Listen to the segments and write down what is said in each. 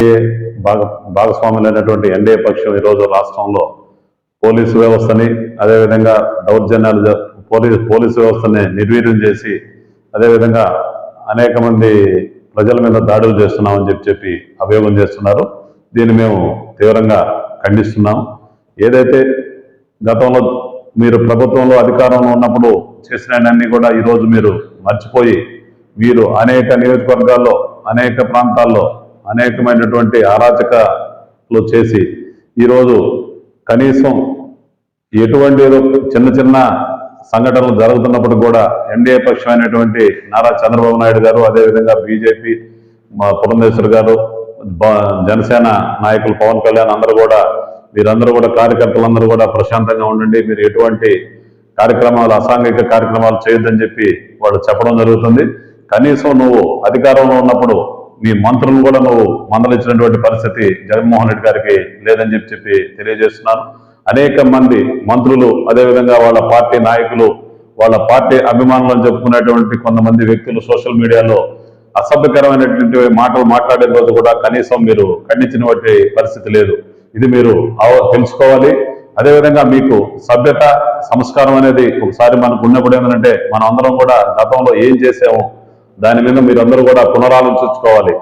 ఏ భాగ భాగస్వాములైనటువంటి ఎన్డీఏ పక్షం ఈరోజు రాష్ట్రంలో పోలీసు వ్యవస్థని అదేవిధంగా దౌర్జన్యాలు పోలీసు పోలీసు వ్యవస్థని నిర్వీర్యం చేసి అదేవిధంగా అనేక మంది ప్రజల మీద దాడులు చేస్తున్నామని చెప్పి చెప్పి అభియోగం చేస్తున్నారు. దీన్ని మేము తీవ్రంగా ఖండిస్తున్నాం. ఏదైతే గతంలో మీరు ప్రభుత్వంలో అధికారంలో ఉన్నప్పుడు చేసినవన్నీ కూడా ఈరోజు మీరు మర్చిపోయి వీరు అనేక నియోజకవర్గాల్లో అనేక ప్రాంతాల్లో అనేకమైనటువంటి అరాచకలు చేసి ఈరోజు కనీసం ఎటువంటి చిన్న చిన్న సంఘటనలు జరుగుతున్నప్పుడు కూడా ఎన్డీఏ పక్షమైనటువంటి నారా చంద్రబాబు నాయుడు గారు అదేవిధంగా బీజేపీ మా పురంధేశ్వర్ గారు బ- జనసేన నాయకులు పవన్ కళ్యాణ్ అందరూ కూడా మీరందరూ కూడా కార్యకర్తలందరూ కూడా ప్రశాంతంగా ఉండండి. మీరు ఎటువంటి కార్యక్రమాలు అసాంఘిక కార్యక్రమాలు చేయొద్దని చెప్పి వాళ్ళు చెప్పడం జరుగుతుంది. కనీసం నువ్వు అధికారంలో ఉన్నప్పుడు మీ మంత్రులు కూడా నువ్వు మందలించినటువంటి పరిస్థితి జగన్మోహన్ రెడ్డి గారికి లేదని చెప్పి చెప్పి తెలియజేస్తున్నాను. అనేక మంది మంత్రులు అదేవిధంగా వాళ్ళ పార్టీ నాయకులు వాళ్ళ పార్టీ అభిమానులను చెప్పుకునేటువంటి కొంతమంది వ్యక్తులు సోషల్ మీడియాలో అసభ్యకరమైనటువంటి మాటలు మాట్లాడే రోజు కూడా కనీసం మీరు ఖండించినటువంటి పరిస్థితి లేదు. ఇది మీరు తెలుసుకోవాలి. అదేవిధంగా మీకు సభ్యత సంస్కారం అనేది ఒకసారి మనకు ఉన్నప్పుడు ఏంటంటే మనం అందరం కూడా గతంలో ఏం చేసాము దాని మీద మీరందరూ కూడా పునరాలోచించుకోవాలి.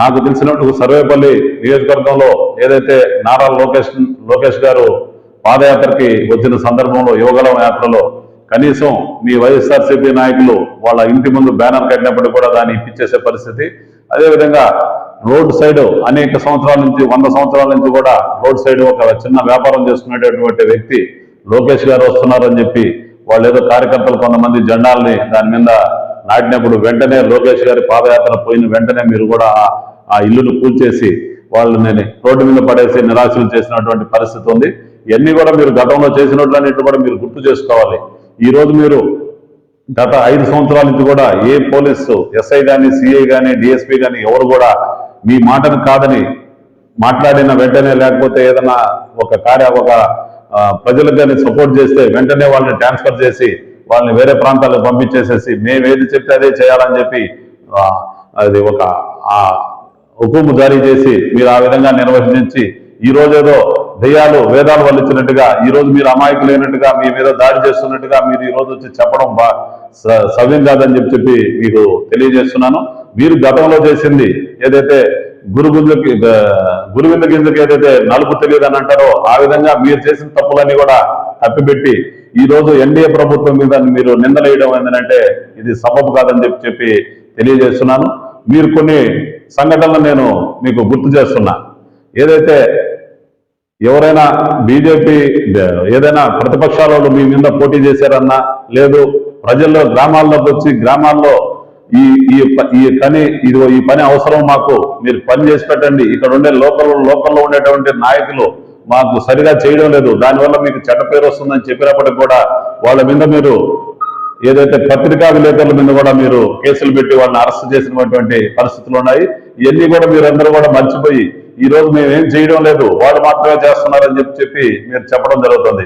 నాకు తెలిసినట్టు సర్వేపల్లి నియోజకవర్గంలో ఏదైతే నారా లోకేష్ లోకేష్ గారు పాదయాత్రకి వచ్చిన సందర్భంలో యువగలం యాత్రలో కనీసం మీ వైఎస్ఆర్సీపీ నాయకులు వాళ్ళ ఇంటి ముందు బ్యానర్ కట్టినప్పుడు కూడా దాన్ని ఇప్పించేసే పరిస్థితి. అదేవిధంగా రోడ్ సైడ్ అనేక సంవత్సరాల నుంచి వంద సంవత్సరాల నుంచి కూడా రోడ్ సైడ్ ఒక చిన్న వ్యాపారం చేసుకునేటటువంటి వ్యక్తి లోకేష్ గారు వస్తున్నారని చెప్పి వాళ్ళు ఏదో కార్యకర్తలు కొంతమంది జెండాల్ని దాని మీద నాటినప్పుడు వెంటనే లోకేష్ గారి పాదయాత్ర పోయిన వెంటనే మీరు కూడా ఆ- ఇల్లును ఇల్లును కూల్చేసి వాళ్ళని రోడ్డు మీద పడేసి నిరాశలు చేసినటువంటి పరిస్థితి ఉంది. ఇవన్నీ కూడా మీరు గతంలో చేసినట్లన్నిటి కూడా మీరు గుర్తు చేసుకోవాలి. ఈ రోజు మీరు గత ఐదు సంవత్సరాల నుంచి కూడా ఏ పోలీసు ఎస్ఐ కానీ సిఐ కానీ డిఎస్పీ కానీ ఎవరు కూడా మీ మాటను కాదని మాట్లాడిన వెంటనే లేకపోతే ఏదైనా ఒక కార్య ఒక ప్రజలకు కానీ సపోర్ట్ చేస్తే వెంటనే వాళ్ళని ట్రాన్స్ఫర్ చేసి వాళ్ళని వేరే ప్రాంతాలకు పంపించేసేసి మేము ఏది చెప్తే అదే చేయాలని చెప్పి అది ఒక ఆ హుకుము జారీ చేసి మీరు ఆ విధంగా నిర్వహించి ఈ రోజేదో దెయ్యాలు వేదాలు వల్లించినట్టుగా ఈ రోజు మీరు అమాయకులైనట్టుగా మీ మీద దాడి చేస్తున్నట్టుగా మీరు ఈ రోజు వచ్చి చెప్పడం బా సవ్యం కాదని చెప్పి చెప్పి మీకు తెలియజేస్తున్నాను. మీరు గతంలో చేసింది ఏదైతే గురుగుంజకి గురువింద గింజకి ఏదైతే నలుపు తెలియదు అని అంటారో ఆ విధంగా మీరు చేసిన తప్పులన్నీ కూడా తప్పిపెట్టి ఈ రోజు ఎన్డీఏ ప్రభుత్వం మీద మీరు నిందలేయడం ఏంటంటే ఇది సబబు కాదని చెప్పి చెప్పి తెలియజేస్తున్నాను. మీరు కొన్ని సంఘటనలు నేను మీకు గుర్తు చేస్తున్నా. ఏదైతే ఎవరైనా బీజేపీ ఏదైనా ప్రతిపక్షాల మీ మీద పోటీ చేశారన్నా లేదు ప్రజల్లో గ్రామాల్లోకి వచ్చి గ్రామాల్లో ఈ ఈ ఈ పని ఇది ఈ పని అవసరం మాకు మీరు పని చేసి పెట్టండి. ఇక్కడ ఉండే లోకల్ లోకల్లో ఉండేటువంటి నాయకులు మాకు సరిగా చేయడం లేదు. దానివల్ల మీకు చెడ్డ పేరు వస్తుందని చెప్పినప్పటికి కూడా వాళ్ళ మీద మీరు ఏదైతే పత్రికా విలేకరుల మీద కూడా మీరు కేసులు పెట్టి వాళ్ళని అరెస్ట్ చేసినటువంటి పరిస్థితులు ఉన్నాయి. ఇవన్నీ కూడా మీరందరూ కూడా మర్చిపోయి ఈ రోజు మేము ఏం చేయడం లేదు. వాళ్ళు మాత్రమే చేస్తున్నారని చెప్పి చెప్పి మీరు చెప్పడం జరుగుతుంది.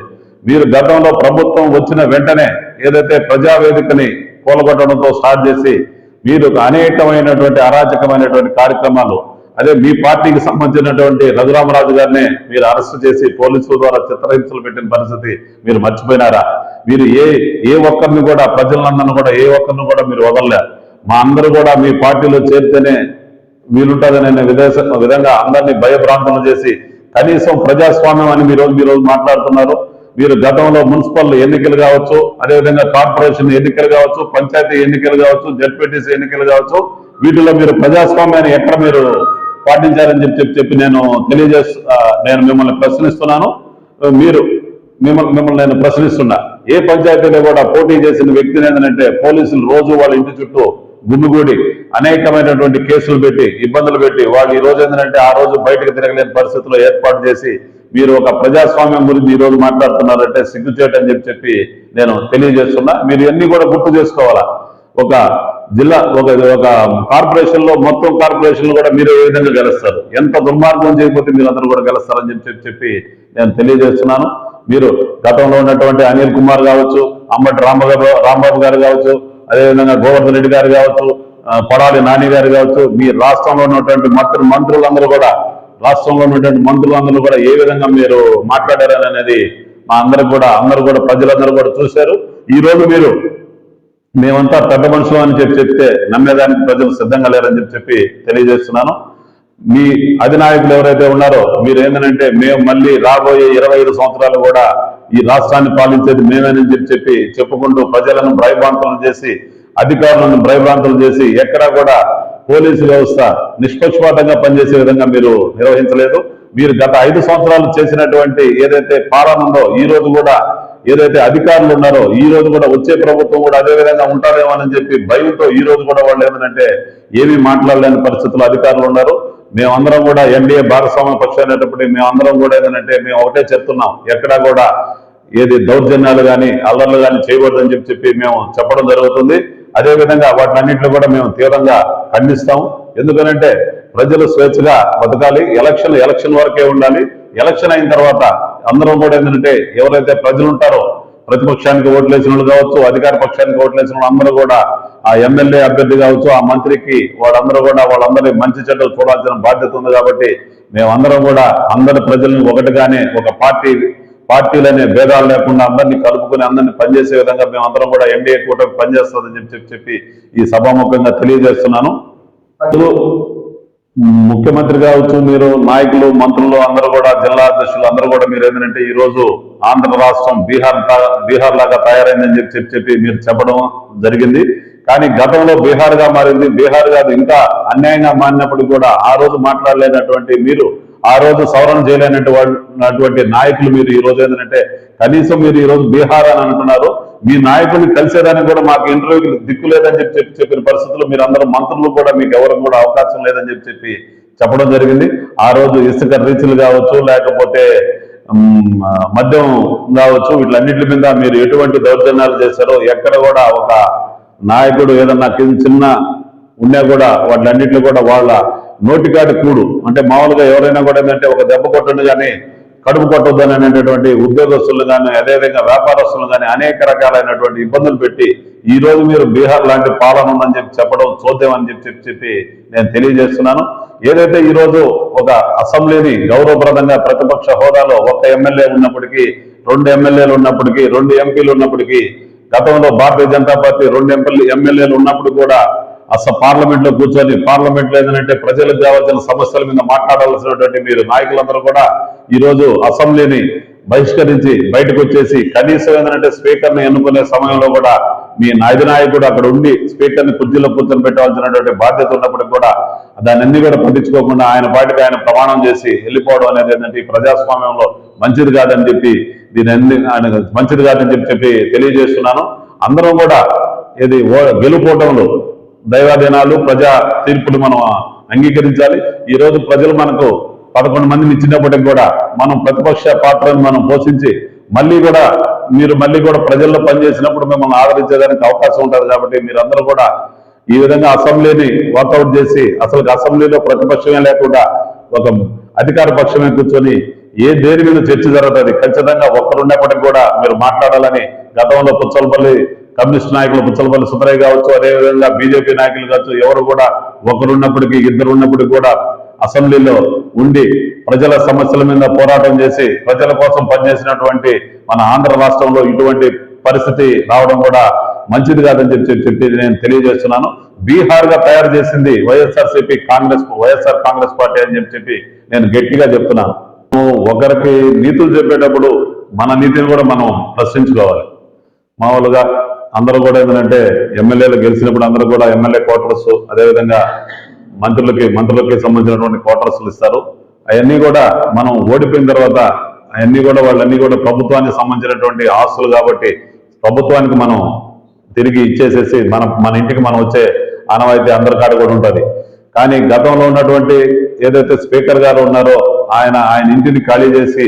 మీరు గతంలో ప్రభుత్వం వచ్చిన వెంటనే ఏదైతే ప్రజావేదికని కూలగొట్టడంతో స్టార్ట్ చేసి మీరు అనేకమైనటువంటి అరాచకమైనటువంటి కార్యక్రమాలు అదే మీ పార్టీకి సంబంధించినటువంటి రఘురామరాజు గారిని మీరు అరెస్ట్ చేసి పోలీసుల ద్వారా చిత్రహింసలు పెట్టిన పరిస్థితి మీరు మర్చిపోయినారా? మీరు ఏ ఏ ఒక్కరిని కూడా ప్రజలందరిని కూడా ఏ ఒక్కరిని కూడా మీరు వదలలే. మా అందరూ కూడా మీ పార్టీలో చేరితేనే వీలుంటుందనే విదేశ విధంగా అందరినీ భయభ్రాంతులు చేసి కనీసం ప్రజాస్వామ్యం అని మీరు మీరు రోజు మాట్లాడుతున్నారు. మీరు గతంలో మున్సిపల్ ఎన్నికలు కావచ్చు అదేవిధంగా కార్పొరేషన్ ఎన్నికలు కావచ్చు పంచాయతీ ఎన్నికలు కావచ్చు జడ్పీటీసీ ఎన్నికలు కావచ్చు వీటిలో మీరు ప్రజాస్వామ్యాన్ని ఎక్కడ మీరు పాటించారని చెప్పి చెప్పి చెప్పి నేను తెలియజేస్తూ నేను మిమ్మల్ని ప్రశ్నిస్తున్నాను. మీరు మిమ్మల్ని మిమ్మల్ని నేను ప్రశ్నిస్తున్నా. ఏ పంచాయతీలో కూడా పోటీ చేసిన వ్యక్తిని ఏంటంటే పోలీసులు రోజు వాళ్ళ ఇంటి చుట్టూ గుమ్మిగూడి అనేకమైనటువంటి కేసులు పెట్టి ఇబ్బందులు పెట్టి వాళ్ళు ఈ రోజు ఏంటంటే ఆ రోజు బయటకు తిరగలేని పరిస్థితుల్లో ఏర్పాటు చేసి మీరు ఒక ప్రజాస్వామ్యం గురించి ఈ రోజు మాట్లాడుతున్నారంటే సిగ్గుచేటు అని చెప్పి చెప్పి నేను తెలియజేస్తున్నా. మీరు ఇవన్నీ కూడా గుర్తు చేసుకోవాలా? ఒక జిల్లా ఒక ఒక కార్పొరేషన్లో మొత్తం కార్పొరేషన్ కూడా మీరు ఏ విధంగా గెలుస్తారు? ఎంత దుర్మార్గం చేయకపోతే మీరు అందరూ కూడా గెలుస్తారని చెప్పి చెప్పి నేను తెలియజేస్తున్నాను. మీరు గతంలో ఉన్నటువంటి అనిల్ కుమార్ కావచ్చు అమ్మటి రాంబాబు రాంబాబు గారు కావచ్చు అదేవిధంగా గోవర్ధన్ రెడ్డి గారు కావచ్చు ఆ, కొడాలి నాని గారు కావచ్చు మీ రాష్ట్రంలో ఉన్నటువంటి మంత్రి మంత్రులందరూ కూడా రాష్ట్రంలో ఉన్నటువంటి మంత్రులందరూ కూడా ఏ విధంగా మీరు మాట్లాడారని అనేది మా అందరికి కూడా అందరూ కూడా ప్రజలందరూ కూడా చూశారు. ఈ రోజు మీరు మేమంతా పెద్ద మనుషులు అని చెప్పి చెప్తే నమ్మేదానికి ప్రజలు సిద్ధంగా లేరని చెప్పి చెప్పి తెలియజేస్తున్నాను. మీ అధినాయకులు ఎవరైతే ఉన్నారో మీరు ఏంటంటే మేము మళ్ళీ రాబోయే ఇరవై ఐదు సంవత్సరాలు కూడా ఈ రాష్ట్రాన్ని పాలించేది మేమేనని చెప్పి చెప్పి చెప్పుకుంటూ ప్రజలను భయభ్రాంతులను చేసి అధికారులను భయభ్రాంతులు చేసి ఎక్కడా కూడా పోలీసు వ్యవస్థ నిష్పక్షపాతంగా పనిచేసే విధంగా మీరు నిర్వహించలేదు. మీరు గత ఐదు సంవత్సరాలు చేసినటువంటి ఏదైతే పాలన ఉందో ఈ రోజు కూడా ఏదైతే అధికారులు ఉన్నారో ఈ రోజు కూడా వచ్చే ప్రభుత్వం కూడా అదే విధంగా ఉంటారేమో అని చెప్పి భయంతో ఈ రోజు కూడా వాళ్ళు ఏమనంటే ఏమీ మాట్లాడలేని పరిస్థితుల్లో అధికారులు ఉన్నారు. మేమందరం కూడా ఎన్డీఏ భాగస్వామ్య పక్షం అనేటప్పటికీ మేమందరం కూడా ఏంటంటే మేము ఒకటే చెప్తున్నాం. ఎక్కడా కూడా ఏది దౌర్జన్యాలు కానీ అల్లర్లు కానీ చేయకూడదని చెప్పి చెప్పి మేము చెప్పడం జరుగుతుంది. అదేవిధంగా వాటిని అన్నింటిలో కూడా మేము తీవ్రంగా ఖండిస్తాం ఎందుకనంటే ప్రజలు స్వేచ్ఛగా బతకాలి. ఎలక్షన్ ఎలక్షన్ వరకే ఉండాలి. ఎలక్షన్ అయిన తర్వాత అందరం కూడా ఏంటంటే ఎవరైతే ప్రజలు ఉంటారో ప్రతిపక్షానికి ఓట్లేసిన వాళ్ళు కావచ్చు అధికార పక్షానికి ఓట్లేసిన వాళ్ళు అందరూ కూడా ఆ ఎమ్మెల్యే అభ్యర్థి కావచ్చు ఆ మంత్రికి వాళ్ళందరూ కూడా వాళ్ళందరి మంచి చెడ్డలు చూడాల్సిన బాధ్యత ఉంది కాబట్టి మేమందరం కూడా అందరి ప్రజలను ఒకటిగానే ఒక పార్టీ పార్టీలనే భేదాలు లేకుండా అందరినీ కలుపుకొని అందరినీ పనిచేసే విధంగా మేమందరం కూడా ఎన్డీఏ కూటమి పనిచేస్తుందని చెప్పి చెప్పి చెప్పి ఈ సభాముఖంగా తెలియజేస్తున్నాను. ముఖ్యమంత్రి కావచ్చు మీరు నాయకులు మంత్రులు అందరూ కూడా జిల్లా అధ్యక్షులు అందరూ కూడా మీరు ఏంటంటే ఈ రోజు ఆంధ్ర రాష్ట్రం బీహార్ బీహార్ లాగా తయారైందని చెప్పి చెప్పి చెప్పి మీరు చెప్పడం జరిగింది. కానీ గతంలో బీహార్గా మారింది. బీహార్ కాదు ఇంకా అన్యాయంగా మారినప్పుడు కూడా ఆ రోజు మాట్లాడలేనటువంటి మీరు ఆ రోజు సవరణ చేయలేనటువంటి నాయకులు మీరు ఈ రోజు ఏంటంటే కనీసం మీరు ఈ రోజు బీహార్ అని అంటున్నారు. మీ నాయకుల్ని కలిసేదానికి కూడా మాకు ఇంటర్వ్యూకి దిక్కు లేదని చెప్పి చెప్పి చెప్పిన పరిస్థితుల్లో మీరు అందరూ మంత్రులు కూడా మీకు ఎవరికి కూడా అవకాశం లేదని చెప్పి చెప్పి చెప్పడం జరిగింది. ఆ రోజు ఇసుక రీచ్లు కావచ్చు లేకపోతే మద్యం కావచ్చు వీటిలన్నింటి మీద మీరు ఎటువంటి దౌర్జన్యాలు చేశారో ఎక్కడ కూడా ఒక నాయకుడు ఏదన్నా చిన్న ఉన్నా కూడా వాటిలన్నింటిలో కూడా వాళ్ళ నోటికాటి కూడు. అంటే మామూలుగా ఎవరైనా కూడా ఏంటంటే ఒక దెబ్బ కొట్టండి కానీ కడుపు కొట్టొద్దని అనేటటువంటి ఉద్యోగస్తులు కానీ అదేవిధంగా వ్యాపారస్తులు కానీ అనేక రకాలైనటువంటి ఇబ్బందులు పెట్టి ఈ రోజు మీరు బీహార్ లాంటి పాలన ఉందని చెప్పి చెప్పడం చూద్దాం అని చెప్పి చెప్పి చెప్పి నేను తెలియజేస్తున్నాను. ఏదైతే ఈరోజు ఒక అసెంబ్లీని గౌరవప్రదంగా ప్రతిపక్ష హోదాలో ఒక ఎమ్మెల్యే ఉన్నప్పటికీ రెండు ఎమ్మెల్యేలు ఉన్నప్పటికీ రెండు ఎంపీలు ఉన్నప్పటికీ గతంలో భారతీయ జనతా పార్టీ రెండు ఎంపీ ఎమ్మెల్యేలు ఉన్నప్పుడు కూడా అసలు పార్లమెంట్లో కూర్చొని పార్లమెంట్లో ఏంటంటే ప్రజలకు కావాల్సిన సమస్యల మీద మాట్లాడాల్సినటువంటి మీరు నాయకులందరూ కూడా ఈ రోజు అసెంబ్లీని బహిష్కరించి బయటకు వచ్చేసి కనీసం ఏంటంటే స్పీకర్ని ఎన్నుకునే సమయంలో కూడా మీ నాయకుడు అక్కడ ఉండి స్పీకర్ని కుర్చీలో కూర్చొని పెట్టాల్సినటువంటి బాధ్యత ఉన్నప్పటికీ కూడా దాన్ని అన్ని కూడా పట్టించుకోకుండా ఆయన పాటికి ఆయన ప్రమాణం చేసి వెళ్ళిపోవడం అనేది ఏంటంటే ఈ ప్రజాస్వామ్యంలో మంచిది కాదని చెప్పి దీని అన్ని ఆయన మంచిది కాదని చెప్పి చెప్పి తెలియజేస్తున్నాను. అందరం కూడా ఇది ఓ- దైవాధీనాలు ప్రజా తీర్పులు మనం అంగీకరించాలి. ఈ రోజు ప్రజలు మనకు పదకొండు మందిని ఇచ్చినప్పటికి కూడా మనం ప్రతిపక్ష పాత్రను మనం పోషించి మళ్ళీ కూడా మీరు మళ్ళీ కూడా ప్రజల్లో పనిచేసినప్పుడు మిమ్మల్ని ఆదరించేదానికి అవకాశం ఉంటుంది కాబట్టి మీరందరూ కూడా ఈ విధంగా అసెంబ్లీని వర్కౌట్ చేసి అసలు అసెంబ్లీలో ప్రతిపక్షమే లేకుండా ఒక అధికార పక్షమే కూర్చొని ఏ దేని మీద చర్చ జరుగుతుంది ఖచ్చితంగా ఒక్కరున్నప్పటికీ కూడా మీరు మాట్లాడాలని గతంలో పుచ్చలపల్లి కమ్యూనిస్ట్ నాయకులు పుచ్చలపల్లి సుబ్బరయ్య కావచ్చు అదేవిధంగా బీజేపీ నాయకులు కావచ్చు ఎవరు కూడా ఒకరున్నప్పటికీ ఇద్దరు ఉన్నప్పటికీ కూడా అసెంబ్లీలో ఉండి ప్రజల సమస్యల మీద పోరాటం చేసి ప్రజల కోసం పనిచేసినటువంటి మన ఆంధ్ర రాష్ట్రంలో ఇటువంటి పరిస్థితి రావడం కూడా మంచిది కాదని చెప్పి చెప్పి నేను తెలియజేస్తున్నాను. బీహార్గా తయారు చేసింది వైఎస్ఆర్సీపీ కాంగ్రెస్ వైఎస్ఆర్ కాంగ్రెస్ పార్టీ అని చెప్పి చెప్పి నేను గట్టిగా చెప్తున్నాను. ఒకరికి నీతులు చెప్పేటప్పుడు మన నీతిని కూడా మనం ప్రశ్నించుకోవాలి. మామూలుగా అందరూ కూడా ఏంటంటే ఎమ్మెల్యేలు గెలిచినప్పుడు అందరూ కూడా ఎమ్మెల్యే క్వార్టర్స్ అదేవిధంగా మంత్రులకి మంత్రులకి సంబంధించినటువంటి క్వార్టర్స్లు ఇస్తారు. అవన్నీ కూడా మనం ఓడిపోయిన తర్వాత అవన్నీ కూడా వాళ్ళన్నీ కూడా ప్రభుత్వానికి సంబంధించినటువంటి ఆస్తులు కాబట్టి ప్రభుత్వానికి మనం తిరిగి ఇచ్చేసేసి మన మన ఇంటికి మనం వచ్చే ఆనవాయితీ అందరి కాడ కూడా ఉంటుంది. కానీ గతంలో ఉన్నటువంటి ఏదైతే స్పీకర్ గారు ఉన్నారో ఆయన ఆయన ఇంటిని ఖాళీ చేసి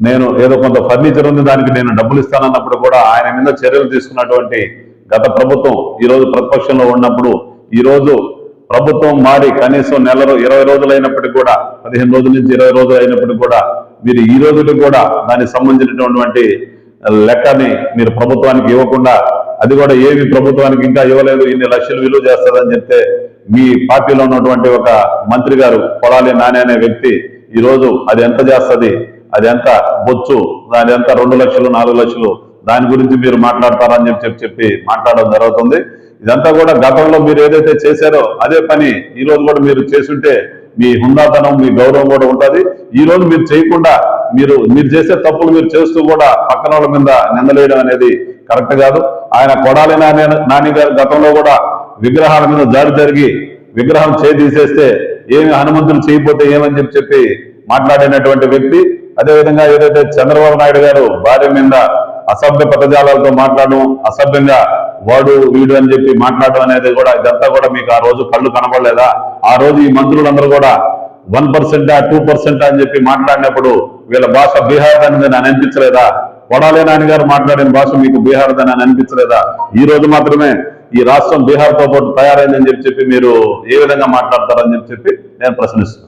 నేను ఏదో కొంత ఫర్నిచర్ ఉంది దానికి నేను డబ్బులు ఇస్తానన్నప్పుడు కూడా ఆయన మీద చర్యలు తీసుకున్నటువంటి గత ప్రభుత్వం ఈరోజు ప్రతిపక్షంలో ఉన్నప్పుడు ఈరోజు ప్రభుత్వం మారి కనీసం నెల ఇరవై రోజులు అయినప్పటికీ కూడా పదిహేను రోజుల నుంచి ఇరవై రోజులు అయినప్పటికీ కూడా మీరు ఈ రోజుకి కూడా దానికి సంబంధించినటువంటి లెక్కని మీరు ప్రభుత్వానికి ఇవ్వకుండా అది కూడా ఏమి ప్రభుత్వానికి ఇంకా ఇవ్వలేదు ఇన్ని లక్షలు విలువ చేస్తుందని చెప్తే మీ పార్టీలో ఉన్నటువంటి ఒక మంత్రి గారు కొడాలి నాని అనే వ్యక్తి ఈరోజు అది ఎంత చేస్తుంది? అది ఎంత బొచ్చు? దాని ఎంత రెండు లక్షలు నాలుగు లక్షలు? దాని గురించి మీరు మాట్లాడతారని చెప్పి చెప్పి చెప్పి మాట్లాడడం జరుగుతుంది. ఇదంతా కూడా గతంలో మీరు ఏదైతే చేశారో అదే పని ఈ రోజు కూడా మీరు చేసుంటే మీ హుందాతనం మీ గౌరవం కూడా ఉంటుంది. ఈ రోజు మీరు చేయకుండా మీరు మీరు చేసే తప్పులు మీరు చేస్తూ కూడా పక్కన వాళ్ళ మీద నిందలేయడం అనేది కరెక్ట్ కాదు. ఆయన కొడాలి నాని నాని గారు గతంలో కూడా విగ్రహాల మీద దాడి జరిగి విగ్రహం చేయి తీసేస్తే ఏమి హనుమంతులు చేయకపోతే ఏమని చెప్పి చెప్పి మాట్లాడినటువంటి వ్యక్తి అదేవిధంగా ఏదైతే చంద్రబాబు నాయుడు గారు భార్య మీద అసభ్య పదజాలాలతో మాట్లాడడం అసభ్యంగా వాడు వీడు అని చెప్పి మాట్లాడడం అనేది కూడా ఇదంతా కూడా మీకు ఆ రోజు కళ్ళు కనబడలేదా? ఆ రోజు ఈ మంత్రులందరూ కూడా వన్ పర్సెంట్ టూ పర్సెంట్ అని చెప్పి మాట్లాడినప్పుడు వీళ్ళ భాష బీహార్ అని నేను అనిపించలేదా? కొడాలి నాని గారు మాట్లాడిన భాష మీకు బీహార్ అని అనిపించలేదా? ఈ రోజు మాత్రమే ఈ రాష్ట్రం బీహార్తో పాటు తయారైందని చెప్పి చెప్పి మీరు ఏ విధంగా మాట్లాడతారని చెప్పి చెప్పి నేను ప్రశ్నిస్తున్నాను.